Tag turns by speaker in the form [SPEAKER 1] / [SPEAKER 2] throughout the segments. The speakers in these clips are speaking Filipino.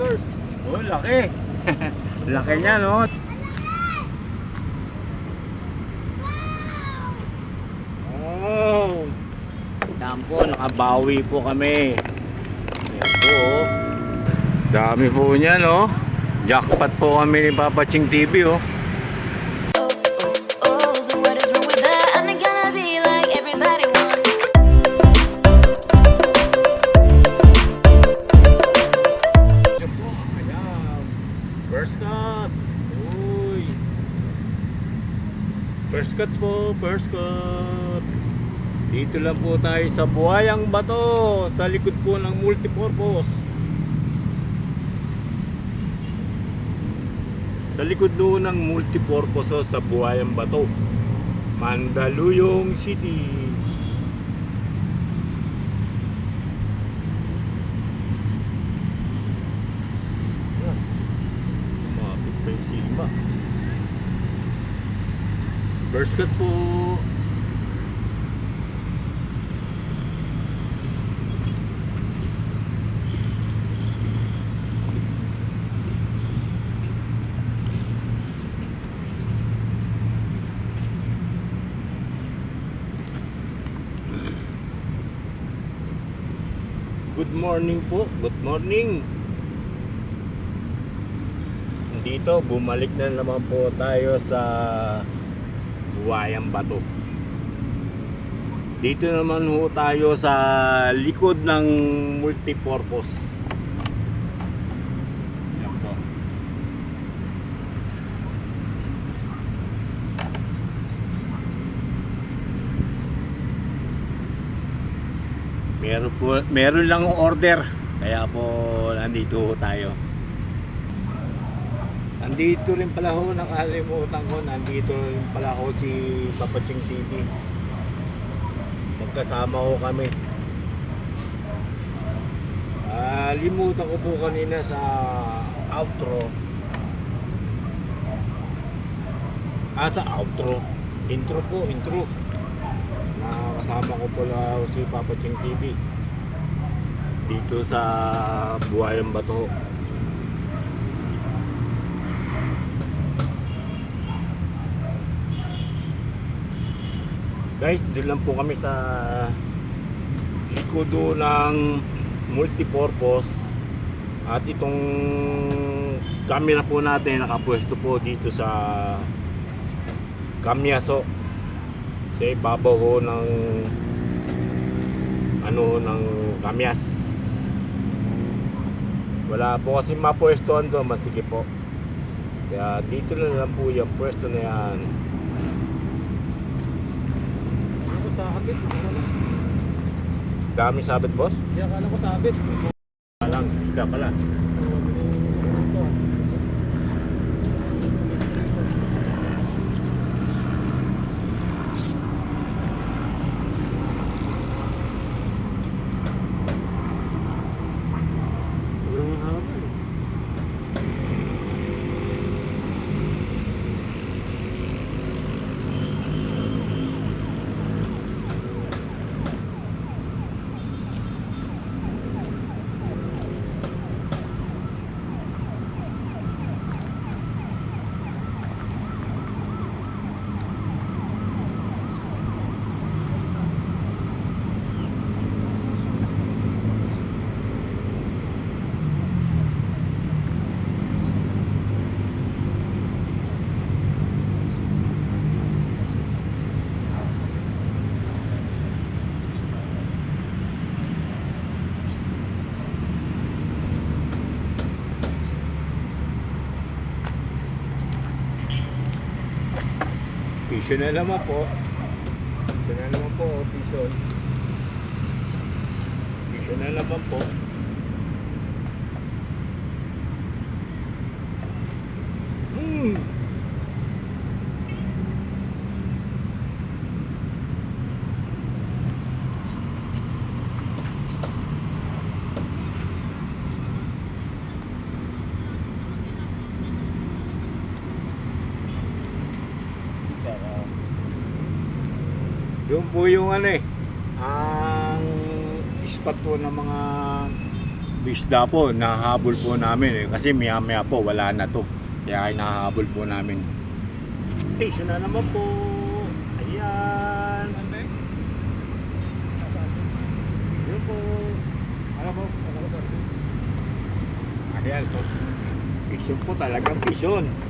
[SPEAKER 1] Anglers.
[SPEAKER 2] Oh, laki. laki niya, no? Oh. Yan po, nakabawi po kami. Yan po, oh. Dami po niya, no? Jackpot po kami ni Papa Ching TV. Oh, cuts. Uy. First cut po, first cut. Dito lang po tayo sa Buhayang Bato, sa likod po ng multipurpose. Sa likod doon ng multipurpose sa Buhayang Bato. Mandaluyong City. Yan. Lumapit pa yung Silva. First cut po. Good morning po. Good morning. Dito, bumalik na naman po tayo sa Buwayang Bato. Dito naman ho tayo sa likod ng multipurpose. Yan po. Meron po, meron lang order. Kaya po nandito tayo. Nandito rin pala ho, nakalimutan ko, nandito rin pala ho si Papaching TV. Magkasama ho kami. Ah, limutan ko po kanina sa outro. Ah, sa outro. Intro po, intro. Nakakasama ko pala ho si Papaching TV. Dito sa Buhayang Bato. Guys, doon lang po kami sa likodo ng multipurpose. At itong camera po natin nakapwesto po dito sa Kamyaso sa ibabaw ho ng ano ng Kamyas wala po kasi mapwestohan doon masige po. Kaya dito na lang po yung pwesto na yan
[SPEAKER 1] Ako sabit.
[SPEAKER 2] Dami sabit boss
[SPEAKER 1] Di akala ko sabit.
[SPEAKER 2] Alang, isda pala. Piso na po. Piso na naman po, piso. Piso na po. Mm. Doon po yung ano eh, ang spot po ng mga isda po, nahahabol po namin eh. Kasi maya maya po, wala na to. Kaya ay nahahabol po namin. Station na naman po. Ayan. Yun po. Ano po? Ayan po. Vision po. Vision na naman po. Ayan.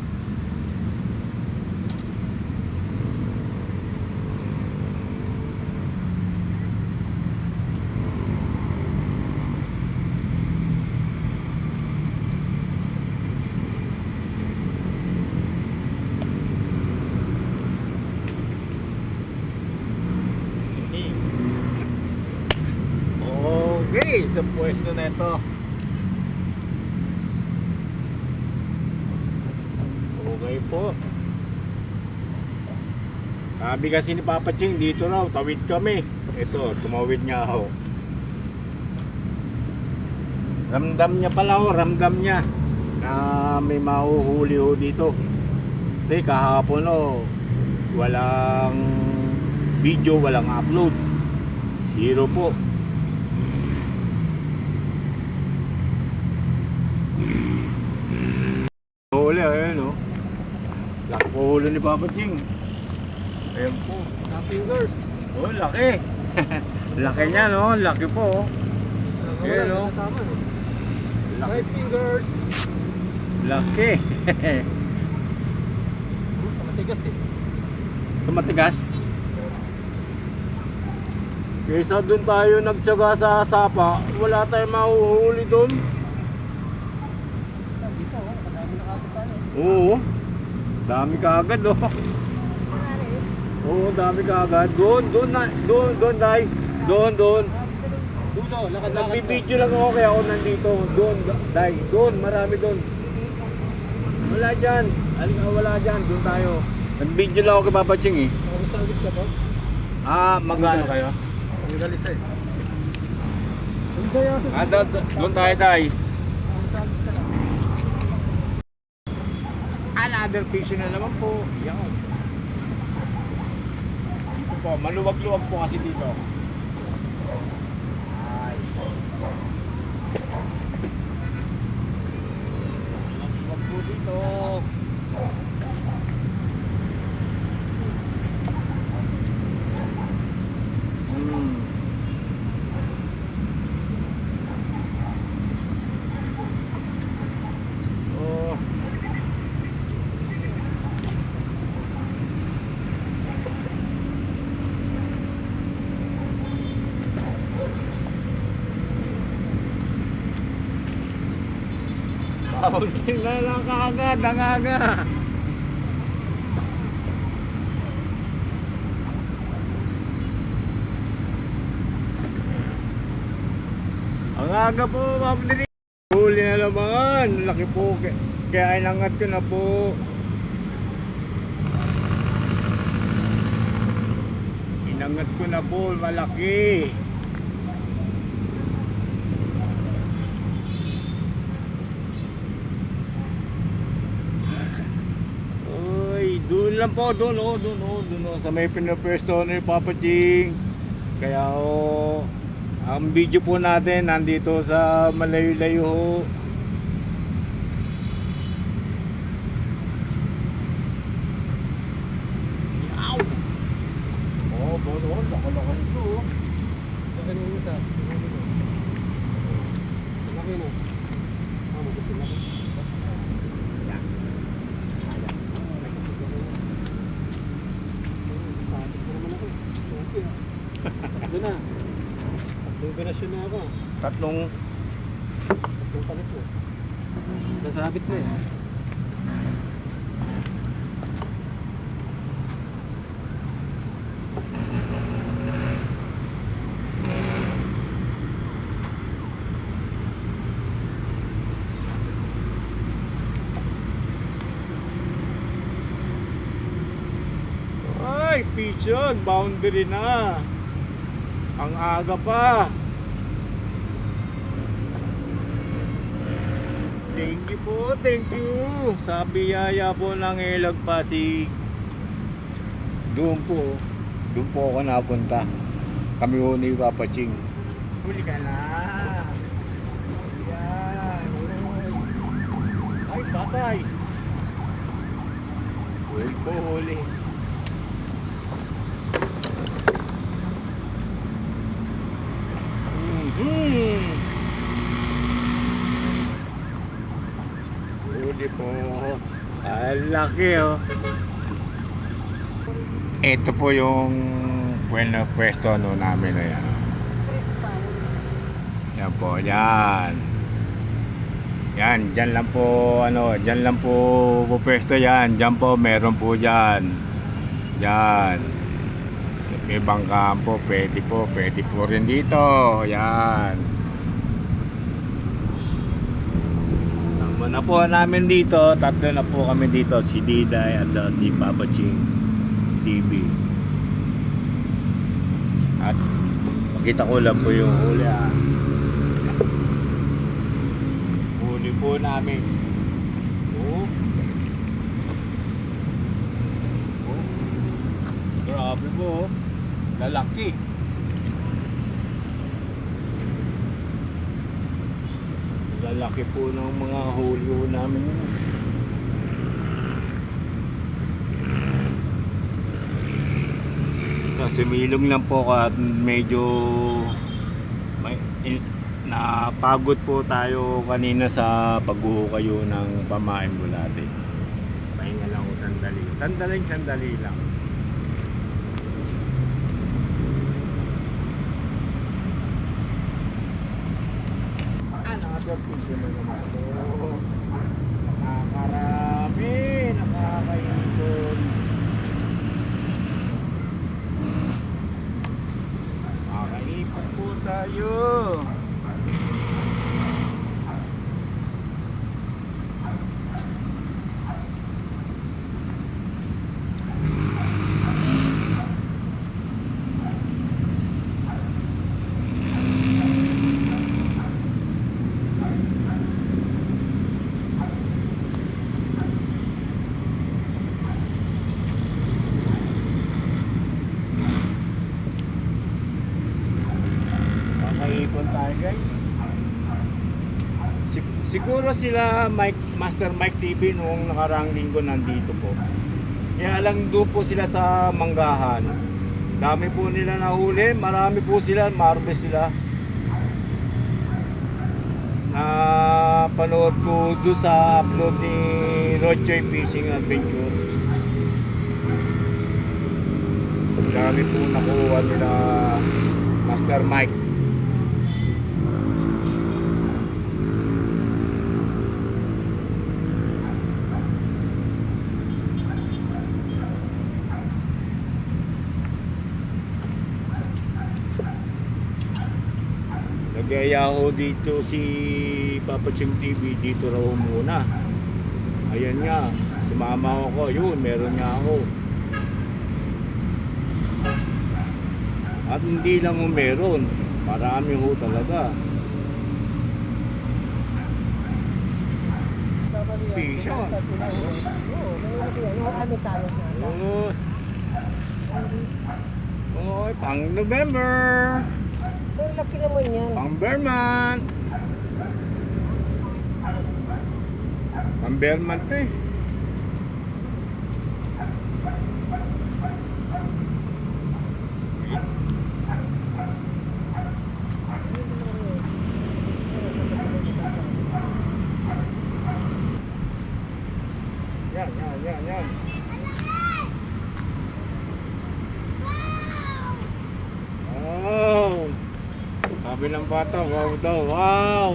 [SPEAKER 2] Okay, sa pwesto na ito. Okay po. Sabi kasi ni Papa Ching, dito raw, tawid kami. Ito, tumawid niya ako. Ramdam niya pala ho, ramdam niya na may mahuhuli ho dito. Kasi kahapon ho, walang video, walang upload. Zero po. Huli, ayun o. Laki po huli ni Papa Ching. Ayan po.
[SPEAKER 1] Fingers.
[SPEAKER 2] Oh, laki. laki niya, no? Laki po. oh. Ayan, oh.
[SPEAKER 1] no?
[SPEAKER 2] Laki.
[SPEAKER 1] Five fingers.
[SPEAKER 2] Laki.
[SPEAKER 1] Matigas eh.
[SPEAKER 2] Tumatigas. Kaysa doon tayo nagtsaga sa sapa, wala tayong mahuhuli doon.
[SPEAKER 1] Dito, oh, nakadami na kagad tayo.
[SPEAKER 2] Oo. Dami kaagad, oh. Oo, dami kaagad. Doon, doon na, doon, doon, dai. Doon, doon.
[SPEAKER 1] Dulo, lakad-lakad.
[SPEAKER 2] Nagbibideo lang ako kaya ako nandito. Doon, dai. Doon, marami doon. Wala dyan. Alin ka wala dyan. Doon tayo. Nag-video lang ako kay Papa Ching eh.
[SPEAKER 1] Sangis ka ba?
[SPEAKER 2] Ah, magano kayo?
[SPEAKER 1] Ang galis eh.
[SPEAKER 2] Ah, doon tayo tayo.
[SPEAKER 1] Ang sangis ka na.
[SPEAKER 2] Another fishing na naman po. Yan. Dito po, maluwag-luwag po kasi dito. Ay. Maluwag po dito. Hmm. Oh. Kaunti na lang kaagad, ang aga. Po, Ma'am Dini. Huli na naman. Laki po. Kaya- Kaya inangat ko na po. Inangat ko na po, malaki. Uy, doon lang po, doon oh, doon oh, doon oh, sa may pinapwesto ni Papa Ching. Kaya oh, ang video po natin nandito sa malayo-layo ho. Yaw! Oh, bono, laki-laki nito oh.
[SPEAKER 1] Laki ng isa. Laki no. Ah, magasin laki.
[SPEAKER 2] Yan.
[SPEAKER 1] Sabit na naman ako. Okay ah. Tatlo na. Tatlong ganasyon na ako.
[SPEAKER 2] Tatlong
[SPEAKER 1] Tatlong palit na. Nasabit na eh.
[SPEAKER 2] Ay, yun. Boundary na. Ang aga pa. Thank you po, thank you. Sa biyaya po ng Ilag Pasig. Doon po. Doon po ako napunta. Kami po ni Papa Ching. Huli ka na. Yan. Ay, patay. Huli po, huli. Mhm. Huli po. Ang laki oh. Ito po yung bueno pwesto ano namin na yan. Yan po, yan. Yan, dyan lang po, ano, dyan lang po po pwesto yan. Dyan po, meron po dyan. Yan. May bangkaan po, pwede po, pwede po rin dito. Yan. Tama na po namin dito. Tatlo na po kami dito. Si Diday at uh, si Papa Ching TV. At makita ko lang po yung huli ah. Huli po namin. Oh. Oh. Grabe po. oh. Lalaki. Lalaki po ng mga huli po namin yun. Kasi milong lang po ako at medyo may, in, napagod po tayo kanina sa paghuhukayo ng pamain bulate. Pahinga lang ako sandali. Sandali, sandali lang. Another picture na naman ito. Nakakarami, nakakaintod. Makakaipon po tayo. Makaipon tayo guys. Sig- siguro sila Mike, Master Mike TV noong nakarang linggo nandito po. Kaya lang doon po sila sa Manggahan. Dami po nila nahuli, marami po sila, marbe sila. Na panood ko doon sa upload ni Rochoy Fishing Adventure. Dami po nakuha nila Master Mike. Nagaya ho dito si Papa Ching TV dito raw muna. Ayan nga, sumama ako. Yun, meron nga ako. At hindi lang ho meron. Marami ho talaga. Pisyo. Oo. Oo, pang November.
[SPEAKER 3] Pero laki naman yan.
[SPEAKER 2] Pang Berman. Pang Berman to eh. Yan, yan, yan, yan. Wow! Sabi ng bata, wow daw, wow!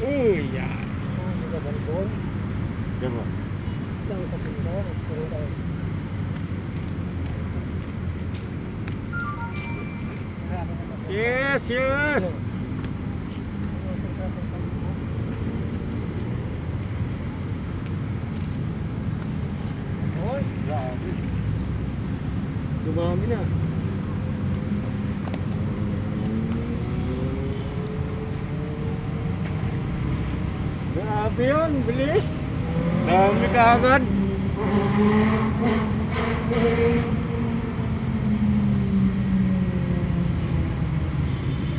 [SPEAKER 2] Uy, yan. Diba?
[SPEAKER 3] Dahil marami naman.
[SPEAKER 2] Yes, yes!
[SPEAKER 1] Dumami na.
[SPEAKER 2] Grabe yun, bilis. Dami ka agad.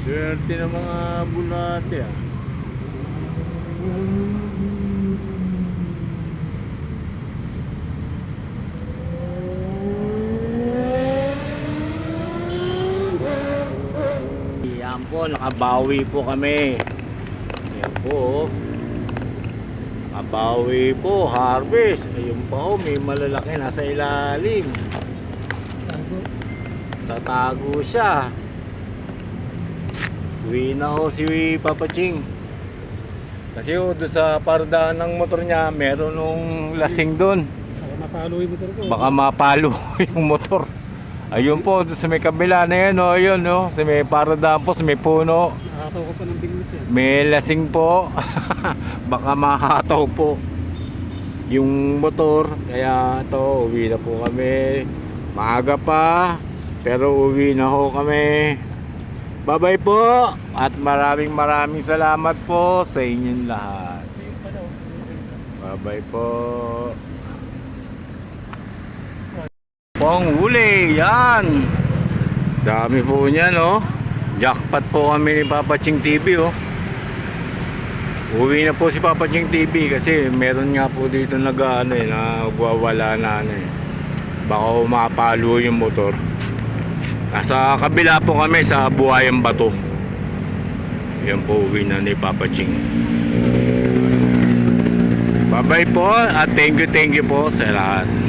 [SPEAKER 2] Swerte ng mga bulate ah. Yan po, nakabawi po kami. Yan po. oh. Nakabawi po, harvest. Ayun pa ho, may malalaki nasa ilalim.
[SPEAKER 1] Tago.
[SPEAKER 2] Tatago siya. Uwi na ho si Papa Ching. Kasi ho, doon sa pardahan ng motor niya, meron nung lasing doon.
[SPEAKER 1] Baka mapalo yung motor ko.
[SPEAKER 2] Baka mapalo yung motor. Ayun po, sa may kabila na yun, oh, ayun, no? Sa may pardahan po, sa may puno.
[SPEAKER 1] Nakataw ko pa ng bingot yan.
[SPEAKER 2] May lasing po. Baka mahataw po yung motor. Kaya to uwi na po kami. Maaga pa. Pero uwi na ho kami. Bye-bye po. At maraming maraming salamat po sa inyong lahat. Bye-bye po. Pong huli. Yan. Dami po niya, no? Jackpot po kami ni Papa Ching TV, oh. Uwi na po si Papa Ching TV kasi meron nga po dito nag ano eh, nagwawala na ano eh. Baka mapalo yung motor. Nasa kabila po kami sa Buhayang Bato. Yan po uwi na ni Papa Ching. Bye bye po at thank you thank you po sa lahat.